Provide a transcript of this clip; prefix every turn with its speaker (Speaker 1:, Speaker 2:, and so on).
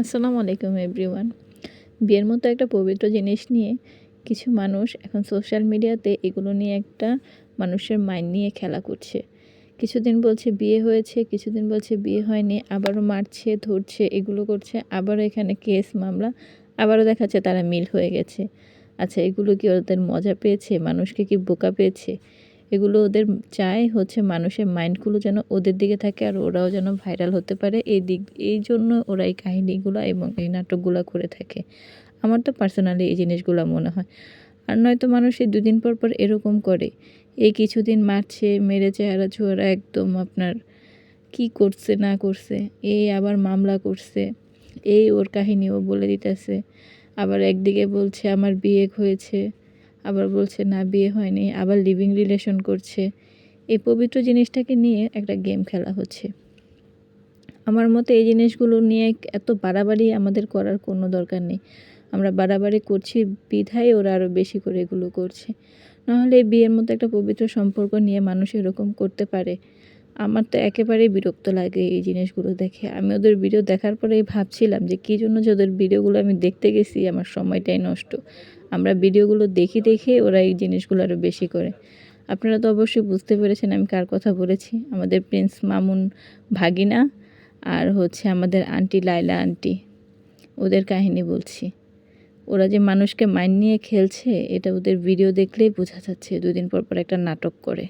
Speaker 1: আসসালামু আলাইকুম, এভরিওয়ান। বিয়ের মতো একটা পবিত্র জিনিস নিয়ে কিছু মানুষ এখন সোশ্যাল মিডিয়াতে এগুলো নিয়ে একটা মানুষের মাইন্ড নিয়ে খেলা করছে। কিছুদিন বলছে বিয়ে হয়েছে, কিছুদিন বলছে বিয়ে হয়নি, আবারও মারছে, ধরছে, এগুলো করছে, আবারও এখানে কেস মামলা, আবারও দেখাচ্ছে তারা মিল হয়ে গেছে। আচ্ছা এগুলো কি ওদের মজা পেয়েছে? মানুষকে কি বোকা পেয়েছে? এগুলো ওদের চায় হচ্ছে মানুষের মাইন্ডগুলো যেন ওদের দিকে থাকে আর ওরাও যেন ভাইরাল হতে পারে। এই দিক, এই জন্য ওরা এই কাহিনিগুলো এবং এই নাটকগুলো করে থাকে। আমার তো পার্সোনালি এই জিনিসগুলো মনে হয়। আর নয়তো মানুষ এই দুদিন পর পর এরকম করে। এই কিছুদিন মারছে, মেরে চেহারা ছোয়ারা একদম আপনার কি করছে, না করছে, এই আবার মামলা করছে, এই ওর কাহিনী ও বলে দিতেছে। আবার একদিকে বলছে, আমার বিয়ে হয়েছে। আবার বলছে, না, বিয়ে হয়নি। আবার লিভিং রিলেশন করছে। এই পবিত্র জিনিসটাকে নিয়ে একটা গেম খেলা হচ্ছে। আমার মতে এই জিনিসগুলো নিয়ে এত বাড়াবাড়ি আমাদের করার কোনো দরকার নেই। আমরা বাড়াবাড়ি করছি, বিধায় ওরা আরও বেশি করে এগুলো করছে। নাহলে এই বিয়ের মতো একটা পবিত্র সম্পর্ক নিয়ে মানুষ এরকম করতে পারে। আমার তো একেবারেই বিরক্ত লাগে এই জিনিসগুলো দেখে। আমি ওদের ভিডিও দেখার পরেই ভাবছিলাম যে কী জন্য যে ওদের ভিডিওগুলো আমি দেখতে গেছি, আমার সময়টাই নষ্ট। আমরা ভিডিওগুলো দেখি দেখে ওরা এই জিনিসগুলো আরও বেশি করে। আপনারা তো অবশ্যই বুঝতে পেরেছেন আমি কার কথা বলেছি। আমাদের প্রিন্স মামুন ভাগিনা আর হচ্ছে আমাদের আন্টি লাইলা আন্টি, ওদের কাহিনী বলছি। ওরা যে মানুষকে মাইন্ড নিয়ে খেলছে, এটা ওদের ভিডিও দেখলেই বোঝা যাচ্ছে, দুদিন পর পর একটা নাটক করে।